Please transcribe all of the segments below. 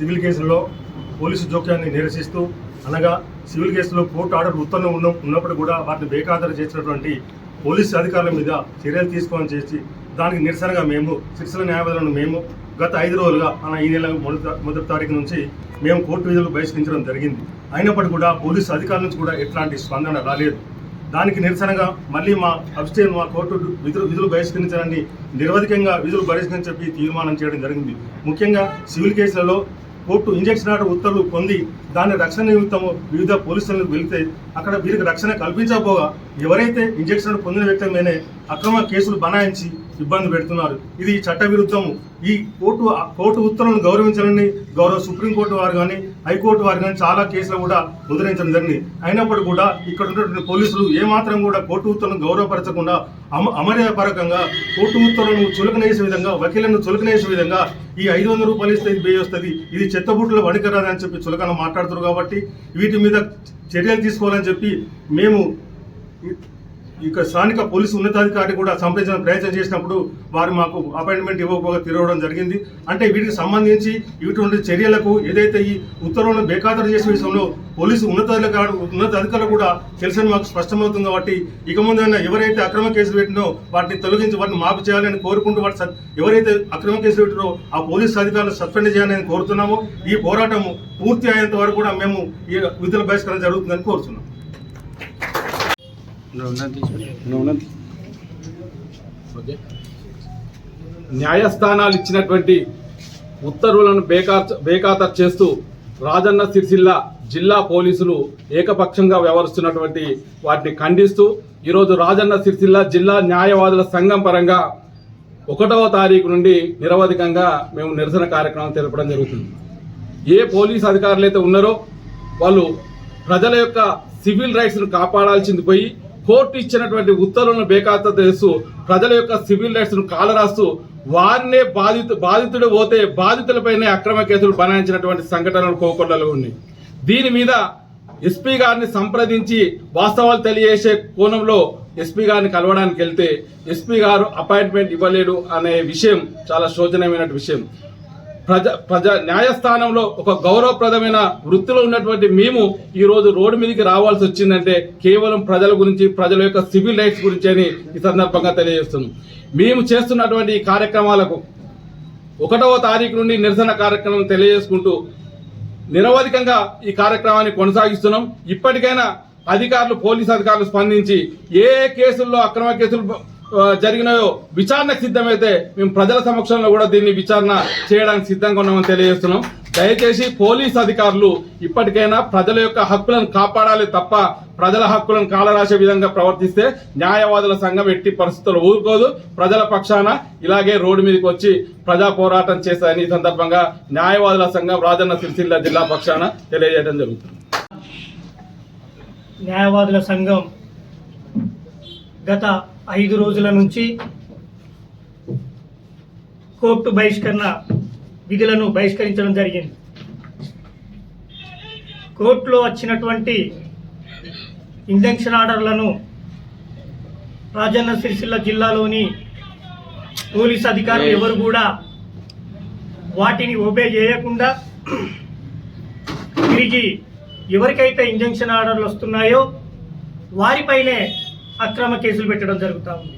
Civil కేసుల్లో police జోక్యాన్ని నిరసిస్తూ అనగా సివిల్ కేసులో కోర్టు ఆర్డర్ ఉత్తర్వులు ఉన్న ఉన్నప్పుడు కూడా వాటిని బేఖాతరు చేసినటువంటి పోలీసు అధికారుల మీద చర్యలు తీసుకోవాలని చేసి దానికి నిరసనగా మేము శిక్షణ న్యాయవాదులను మేము గత ఐదు రోజులుగా మన ఈ నెల మొదటి మొదటి తారీఖు నుంచి మేము కోర్టు విధులు బహిష్కరించడం జరిగింది. అయినప్పటికీ కూడా పోలీసు అధికారుల నుంచి కూడా ఎట్లాంటి స్పందన రాలేదు. దానికి నిరసనగా మళ్ళీ మా అబ్స్టేన్ మా కోర్టు విధులు విధులు బహిష్కరించాలని నిరవధికంగా విధులు బహిష్కరించే చెప్పి తీర్మానం చేయడం జరిగింది. ముఖ్యంగా సివిల్ కేసులలో కోర్టు ఇంజక్షన్ ఆర్డర్ ఉత్తర్వులు పొంది దాని రక్షణ నిమిత్తము వివిధ పోలీసులకు వెళితే అక్కడ వీరికి రక్షణ కల్పించకపోగా ఎవరైతే ఇంజక్షన్ పొందిన వ్యక్తి మీదనే అక్రమ కేసులు బనాయించి ఇబ్బంది పెడుతున్నారు. ఇది చట్టవిరుద్ధం. ఈ కోర్టు కోర్టు ఉత్తర్వులను గౌరవించాలని గౌరవ సుప్రీంకోర్టు వారు కానీ హైకోర్టు వారు కానీ చాలా కేసులు కూడా ముద్రించడం జరిగింది. అయినప్పుడు కూడా ఇక్కడ ఉన్నటువంటి పోలీసులు ఏమాత్రం కూడా కోర్టు ఉత్తర్వులను గౌరవపరచకుండా అమ అమర్యాపరకంగా కోర్టు ఉత్తర్వులను చులకనేసే విధంగా వకీలను చులకనేసే విధంగా ఈ ఐదు వందల రూపాయలు ఇస్తే ఇది వస్తుంది ఇది చెత్తబుట్టలో వణికరాదని చెప్పి చులకన మాట్లాడుతున్నారు కాబట్టి వీటి మీద చర్యలు తీసుకోవాలని చెప్పి మేము ఇక స్థానిక పోలీసు ఉన్నతాధికారి కూడా సంప్రదించిన ప్రయత్నం చేసినప్పుడు వారు మాకు అపాయింట్మెంట్ ఇవ్వకపోగా తిరగడం జరిగింది. అంటే వీటికి సంబంధించి ఇటువంటి చర్యలకు ఏదైతే ఈ ఉత్తర్వులను బేఖాతరు చేసే విషయంలో పోలీసు ఉన్నతాధికారులు ఉన్నతాధికారులు కూడా తెలిసని మాకు స్పష్టమవుతుంది కాబట్టి ఇక ముందైనా ఎవరైతే అక్రమ కేసులు పెట్టినో వాటిని తొలగించి వాటిని మాపు చేయాలని కోరుకుంటూ వాటి ఎవరైతే అక్రమ కేసులు పెట్టినో ఆ పోలీసు అధికారులు సస్పెండ్ చేయాలని కోరుతున్నామో. ఈ పోరాటం పూర్తి అయ్యేంత వరకు కూడా మేము ఈ విధుల బహిష్కరణ జరుగుతుందని కోరుతున్నాం. న్యాయస్థానాలు ఇచ్చినటువంటి ఉత్తర్వులను బేఖాత బేఖాతరు చేస్తూ రాజన్న సిరిసిల్ల జిల్లా పోలీసులు ఏకపక్షంగా వ్యవహరిస్తున్నటువంటి వాటిని ఖండిస్తూ ఈరోజు రాజన్న సిరిసిల్ల జిల్లా న్యాయవాదుల సంఘం పరంగా ఒకటవ తారీఖు నుండి నిరవధికంగా మేము నిరసన కార్యక్రమం తెలపడం జరుగుతుంది. ఏ పోలీస్ అధికారులు అయితే ఉన్నారో వాళ్ళు ప్రజల యొక్క సివిల్ రైట్స్ను కాపాడాల్సింది పోయి కోర్టు ఇచ్చినటువంటి ఉత్తర్వులను బేకాత తెలుసు ప్రజల యొక్క సివిల్ రైట్స్ను కాలరాస్తూ వారినే బాధితు బాధితుడు పోతే బాధితులపైనే అక్రమ కేసులు బనాయించినటువంటి సంఘటనలు కోకొండలో ఉన్నాయి. దీని మీద ఎస్పీ గారిని సంప్రదించి వాస్తవాలు తెలియజేసే కోణంలో ఎస్పీ గారిని కలవడానికి వెళ్తే ఎస్పీ గారు అపాయింట్మెంట్ ఇవ్వలేడు అనే విషయం చాలా శోచనీయమైన విషయం. ప్రజ ప్రజ న్యాయస్థానంలో ఒక గౌరవప్రదమైన వృత్తిలో ఉన్నటువంటి మేము ఈరోజు రోడ్డు మీదకి రావాల్సి వచ్చిందంటే కేవలం ప్రజల గురించి ప్రజల యొక్క సివిల్ రైట్స్ గురించి అని ఈ సందర్భంగా తెలియజేస్తున్నాం. మేము చేస్తున్నటువంటి ఈ కార్యక్రమాలకు ఒకటవ తారీఖు నుండి నిరసన కార్యక్రమం తెలియజేసుకుంటూ నిరవధికంగా ఈ కార్యక్రమాన్ని కొనసాగిస్తున్నాం. ఇప్పటికైనా అధికారులు పోలీస్ అధికారులు స్పందించి ఏ కేసుల్లో అక్రమ కేసులు జరిగినాయో విచారణకు సిద్ధమైతే మేము ప్రజల సమక్షంలో కూడా దీన్ని విచారణ చేయడానికి సిద్ధంగా ఉన్నామని తెలియజేస్తున్నాం. దయచేసి పోలీస్ అధికారులు ఇప్పటికైనా ప్రజల యొక్క హక్కులను కాపాడాలి తప్ప ప్రజల హక్కులను కాలరాసే విధంగా ప్రవర్తిస్తే న్యాయవాదుల సంఘం ఎట్టి పరిస్థితులు ఊరుకోదు. ప్రజల పక్షాన ఇలాగే రోడ్డు మీదకి వచ్చి ప్రజా పోరాటం చేస్తారని ఈ సందర్భంగా న్యాయవాదుల సంఘం రాజన్న సిరిసిల్ల జిల్లా పక్షాన తెలియజేయడం జరుగుతుంది. న్యాయవాదుల సంఘం గత ఐదు రోజుల నుంచి కోర్టు బహిష్కరణ విధులను బహిష్కరించడం జరిగింది. కోర్టులో వచ్చినటువంటి ఇంజంక్షన్ ఆర్డర్లను రాజన్న సిరిసిల్ల జిల్లాలోని పోలీస్ అధికారులు ఎవరు కూడా వాటిని ఒబే చేయకుండా తిరిగి ఎవరికైతే ఇంజంక్షన్ ఆర్డర్లు వస్తున్నాయో వారిపైనే అక్రమ కేసులు పెట్టడం జరుగుతూ ఉంది.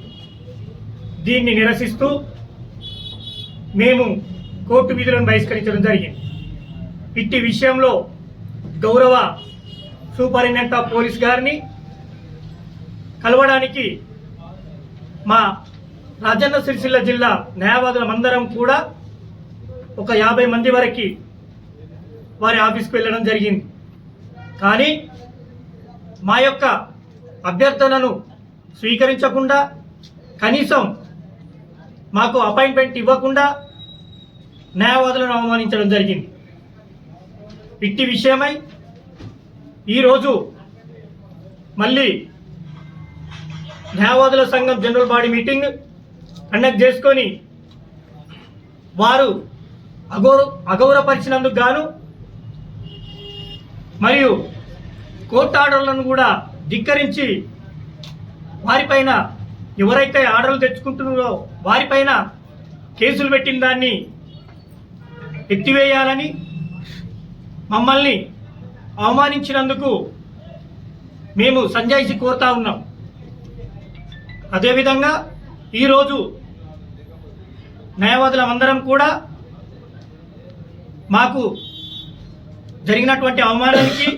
దీన్ని నిరసిస్తూ మేము కోర్టు విధులను బహిష్కరించడం జరిగింది. ఇట్టి విషయంలో గౌరవ సూపరింటెండెంట్ ఆఫ్ పోలీస్ గారిని కలవడానికి మా రాజన్న సిరిసిల్ల జిల్లా న్యాయవాదులమందరం కూడా ఒక యాభై మంది వరకు వారి ఆఫీస్కి వెళ్ళడం జరిగింది. కానీ మా యొక్క అభ్యర్థనను స్వీకరించకుండా కనీసం మాకు అపాయింట్మెంట్ ఇవ్వకుండా న్యాయవాదులను అవమానించడం జరిగింది. ఇట్టి విషయమై ఈరోజు మళ్ళీ న్యాయవాదుల సంఘం జనరల్ బాడీ మీటింగ్ కండక్ట్ చేసుకొని వారు అగౌరవ అగౌరవపరిచినందుకు గాను మరియు కోర్టు ఆర్డర్లను కూడా ధిక్కరించి వారిపైన ఎవరైతే ఆర్డర్లు తెచ్చుకుంటున్నారో వారిపైన కేసులు పెట్టిన దాన్ని ఎత్తివేయాలని మమ్మల్ని అవమానించినందుకు మేము సంజాయిషి కోరుతా ఉన్నాం. అదేవిధంగా ఈరోజు న్యాయవాదులం అందరం కూడా మాకు జరిగినటువంటి అవమానానికి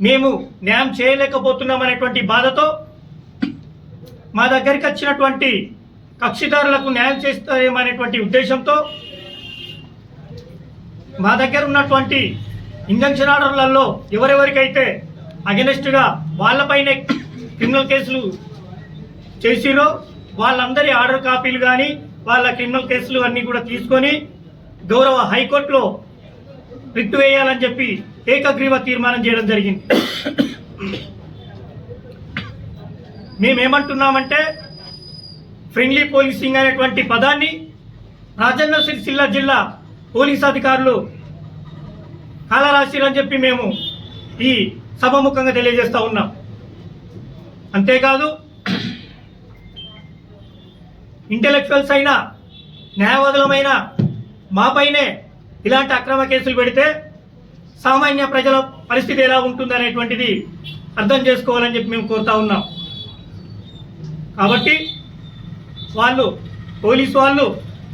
మేము న్యాయం చేయలేకపోతున్నామనేటువంటి బాధతో మా దగ్గరికి వచ్చినటువంటి కక్షిదారులకు న్యాయం చేస్తామనేటువంటి ఉద్దేశంతో మా దగ్గర ఉన్నటువంటి ఇంజంక్షన్ ఆర్డర్లలో ఎవరెవరికైతే అగెనెస్ట్గా వాళ్ళపైనే క్రిమినల్ కేసులు చేసిరో వాళ్ళందరి ఆర్డర్ కాపీలు కానీ వాళ్ళ క్రిమినల్ కేసులు అన్నీ కూడా తీసుకొని గౌరవ హైకోర్టులో రిట్ వేయాలని చెప్పి ఏకగ్రీవ తీర్మానం చేయడం జరిగింది. మేమేమంటున్నామంటే ఫ్రెండ్లీ పోలీసింగ్ అనేటువంటి పదాన్ని రాజన్న సిరిసిల్ల జిల్లా పోలీస్ అధికారులు కాలరాశిరని చెప్పి మేము ఈ సభముఖంగా తెలియజేస్తూ ఉన్నాం. అంతేకాదు ఇంటెలెక్చువల్స్ అయినా న్యాయవాదులమైన మాపైనే ఇలాంటి అక్రమ కేసులు పెడితే సామాన్య ప్రజల పరిస్థితి ఎలా ఉంటుంది అనేటువంటిది అర్థం చేసుకోవాలని చెప్పి మేము కోరుతా ఉన్నాం. కాబట్టి వాళ్ళు పోలీసు వాళ్ళు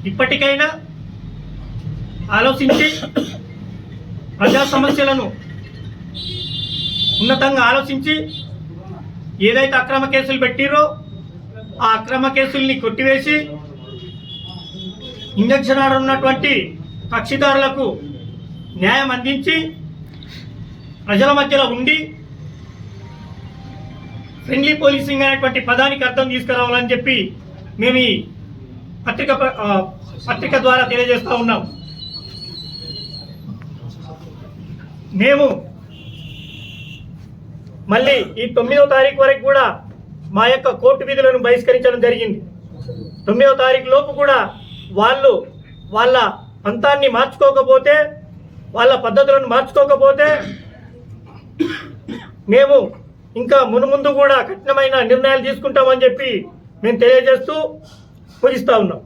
ఇప్పటికైనా ఆలోచించి ప్రజా సమస్యలను ఉన్నతంగా ఆలోచించి ఏదైతే అక్రమ కేసులు పెట్టిరో ఆ అక్రమ కేసుల్ని కొట్టివేసి ఇంజక్షన్ ఆర్డర్ ఉన్నటువంటి కక్షిదారులకు న్యాయం అందించి ప్రజల మధ్యలో ఉండి ఫ్రెండ్లీ పోలీసింగ్ అనేటువంటి పదానికి అర్థం తీసుకురావాలని చెప్పి మేము ఈ పత్రిక పత్రిక ద్వారా తెలియజేస్తూ ఉన్నాం. మేము మళ్ళీ ఈ తొమ్మిదవ తారీఖు వరకు కూడా మా యొక్క కోర్టు విధులను బహిష్కరించడం జరిగింది. తొమ్మిదవ తారీఖు లోపు కూడా వాళ్ళు వాళ్ళ పంతాన్ని మార్చుకోకపోతే వాళ్ళ పద్ధతులను మార్చుకోకపోతే మేము ఇంకా మునుముందు కూడా కఠినమైన నిర్ణయాలు తీసుకుంటామని చెప్పి మేము తెలియజేస్తూ పూజిస్తా ఉన్నాం.